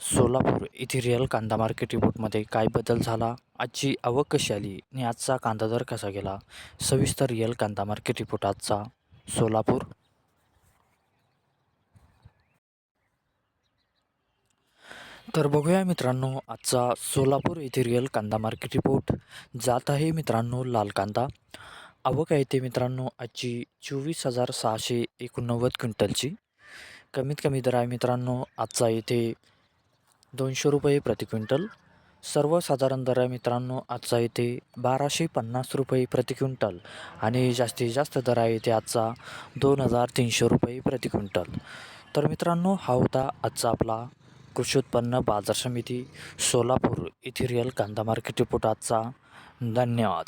सोलापूर येथे रिअल कांदा मार्केट रिपोर्टमध्ये काय बदल झाला? आजची आवक कशी आली? आणि आजचा कांदा दर कसा गेला? सविस्तर रिअल कांदा मार्केट रिपोर्ट आजचा. सोलापूर. तर बघूया मित्रांनो आजचा सोलापूर येथे रिअल कांदा मार्केट रिपोर्ट जात आहे मित्रांनो लाल कांदा. आवक आहे ते मित्रांनो आजची चोवीस हजार सहाशे एकोणनव्वद क्विंटलची. कमीत कमी दर आहे मित्रांनो आजचा येथे दोनशे रुपये प्रति क्विंटल. सर्वसाधारण दर आहे मित्रांनो आजचा इथे बाराशे पन्नास रुपये प्रति क्विंटल. आणि जास्तीत जास्त दर आहे इथे आजचा दोन हजार तीनशे रुपये प्रति क्विंटल. तर मित्रांनो हा होता आजचा आपला कृषी उत्पन्न बाजार समिती सोलापूर येथे रिअल कांदा मार्केट रिपोर्ट आजचा. धन्यवाद.